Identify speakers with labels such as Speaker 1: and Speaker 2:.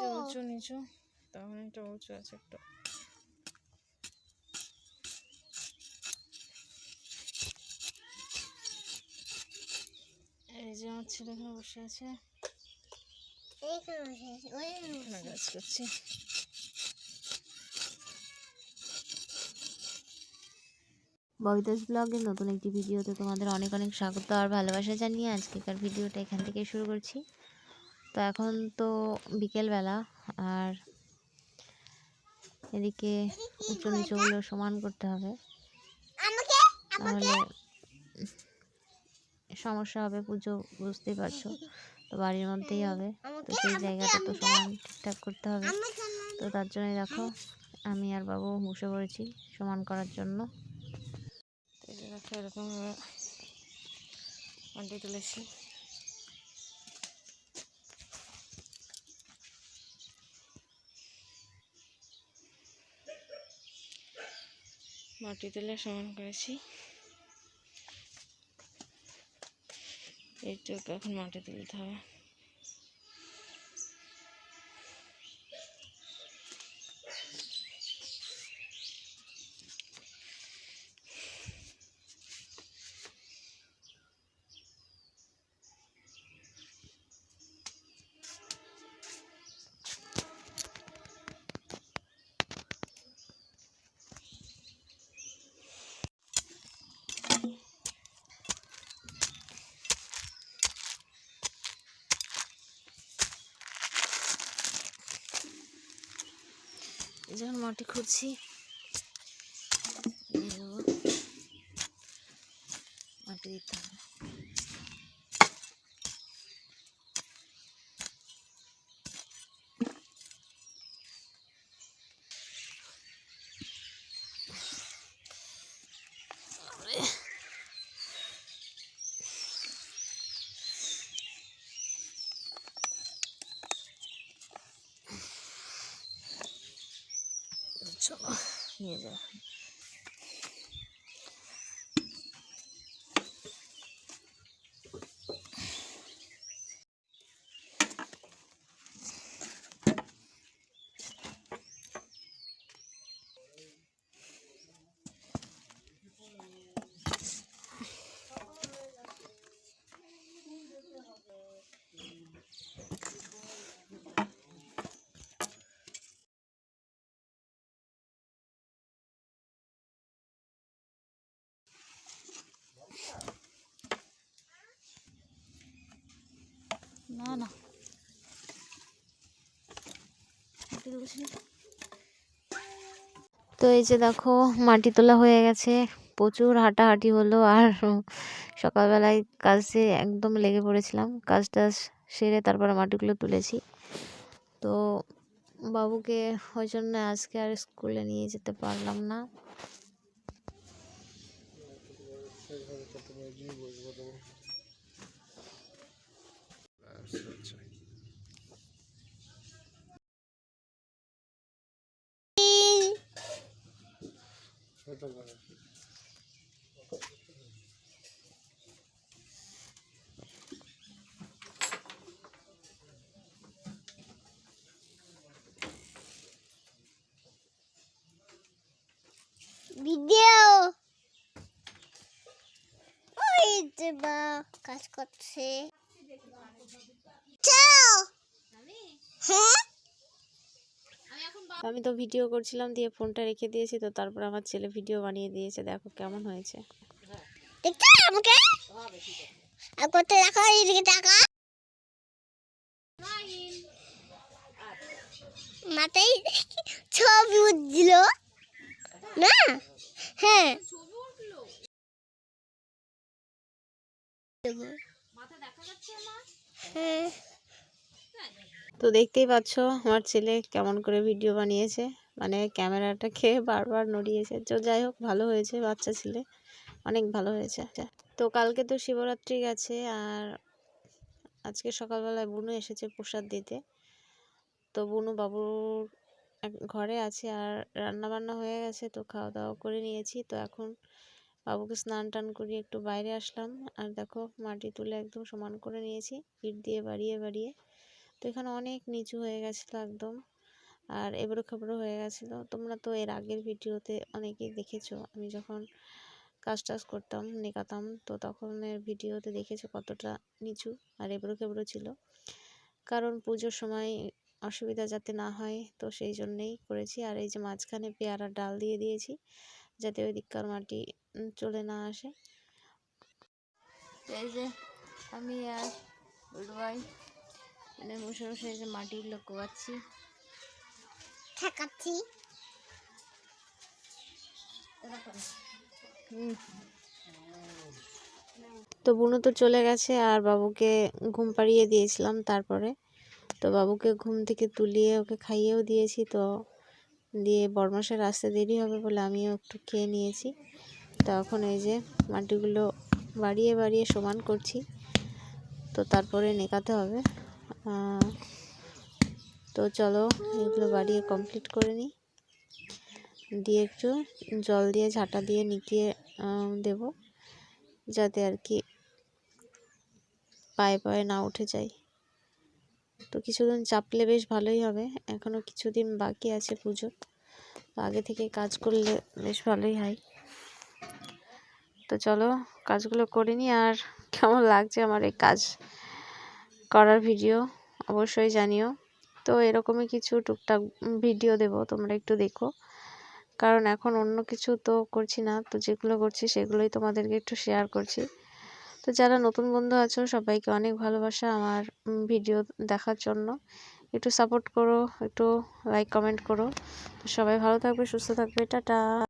Speaker 1: যে উঁচু নিচু তখন একটা উঁচু আছে একটু। এই যে আমার ছেলে এখানে বসে আছে। কাজ করছি।
Speaker 2: ববিতাস ব্লগের নতুন একটি ভিডিওতে তোমাদের অনেক অনেক স্বাগত আর ভালোবাসা জানিয়ে আজকেকার ভিডিওটা এখান থেকে শুরু করছি। তো এখন তো বিকেলবেলা আর এদিকে উঁচু নিচুগুলো সমান করতে হবে। তাহলে সমস্যা হবে পুজো বুঝতেই পারছ। তো বাড়ির মধ্যেই হবে। তো সেই জায়গাটা তো সমান ঠিকঠাক করতে হবে। তো তার জন্যই দেখো আমি আর বাবু বসে পড়েছি সমান করার জন্য।
Speaker 1: যে দেখো এরকম মাটি তুলেছি। মাটি তুলে সমান করেছি। এইটুকু এখন মাটি তুলতে হবে। যখন মাটি খুঁড়ছি নিয়ে নেব মাটি দিতে হবে চলো নিয়ে যাও
Speaker 2: না না না। তো এই যে দেখো, মাটি তোলা হয়ে গেছে। প্রচুর হাঁটাহাঁটি হলো আর সকালবেলায় কাজে একদম লেগে পড়েছিলাম। কাজ টাজ সেরে তারপরে মাটিগুলো তুলেছি। তো বাবুকে ওই জন্য আজকে আর স্কুলে নিয়ে যেতে পারলাম না।
Speaker 3: ভিডিও ওই যে বা কাজ করছে চাও হ্যাঁ
Speaker 2: আমি তো ভিডিও করছিলাম দিয়ে ফোনটা রেখে দিয়েছি তো তারপর আমার ছেলে ভিডিও বানিয়ে দিয়েছে। দেখো কেমন হয়েছে।
Speaker 3: দেখতে আমাকে? আর করতে দেখো এইদিকে টাকা? মাথায় ছবি উঠছিল। না? হ্যাঁ। হ্যাঁ।
Speaker 2: তো দেখতেই পাচ্ছ আমার ছেলে কেমন করে ভিডিও বানিয়েছে। মানে ক্যামেরাটা খেয়ে বারবার নড়িয়েছে। তো যাই হোক, ভালো হয়েছে বাচ্চা ছেলে। অনেক ভালো হয়েছে। তো কালকে তো শিবরাত্রি গেছে আর আজকে সকালবেলায় বুনু এসেছে প্রসাদ দিতে। তো বুনু বাবুর ঘরে আছে আর রান্না বান্না হয়ে গেছে, তো খাওয়া দাওয়া করে নিয়েছি। তো এখন বাবুকে স্নান টান করিয়ে একটু বাইরে আসলাম। আর দেখো মাটি তুলে একদম সমান করে নিয়েছি। ইট দিয়ে বাড়িয়ে বাড়িয়ে তো এখানে অনেক নিচু হয়ে গেছিল একদম। আর এবড়ো খেবড়ো হয়ে গেছিল। তোমরা তো এর আগের ভিডিওতে অনেকেই দেখেছ। আমি যখন কাজ টাজ করতাম, নেকাতাম, তো তখনের ভিডিওতে দেখেছ কতটা নিচু আর এবড়ো খেবড়ো ছিল। কারণ পুজোর সময় অসুবিধা যাতে না হয়, তো সেই জন্যেই করেছি। আর এই যে মাঝখানে পেয়ারার ডাল দিয়ে দিয়েছি, যাতে ওই দিককার মাটি চলে না আসে। এই যে আমি আর রুয়াই মানে বসে বসে যে মাটিগুলো কোয়াচ্ছি।
Speaker 3: ঠেকাচ্ছি।
Speaker 2: তো বুনু তো চলে গেছে আর বাবুকে ঘুম পাড়িয়ে দিয়েছিলাম তারপরে। তো বাবুকে ঘুম থেকে তুলিয়ে ওকে খাইয়েও দিয়েছি তো দিয়ে বরমাসের আসতে দেরি হবে বলে আমিও একটু খেয়ে নিয়েছি। তো এখন এই যে মাটিগুলো বাড়িয়ে বাড়িয়ে সমান করছি। তো তারপরে নেকাতে হবে। তো চলো এগুলো বাড়িয়ে কমপ্লিট করে নিই। দিয়ে একটু জল দিয়ে, ঝাঁটা দিয়ে নিকিয়ে দেবো যাতে আর কি পায়ে পায়ে না উঠে যায় তো কিছুদিন চাপলে বেশ ভালোই হবে। এখনও কিছুদিন বাকি আছে পুজো তো আগে থেকে কাজ করলে বেশ ভালোই হয়। তো চলো কাজগুলো করে নিই। আর কেমন লাগছে আমার এই কাজ? করার ভিডিও অবশ্যই জানিও। তো এরকমই কিছু টুকটাক ভিডিও দেব, তোমরা একটু দেখো। কারণ এখন অন্য কিছু তো করছি না, তো যেগুলো করছি সেগুলোই তোমাদেরকে একটু শেয়ার করছি। তো যারা নতুন বন্ধু আছো, সবাইকে অনেক ভালোবাসা আমার ভিডিও দেখার জন্য। একটু সাপোর্ট করো, একটু লাইক কমেন্ট করো। সবাই ভালো থাকবে, সুস্থ থাকবে, টাটা।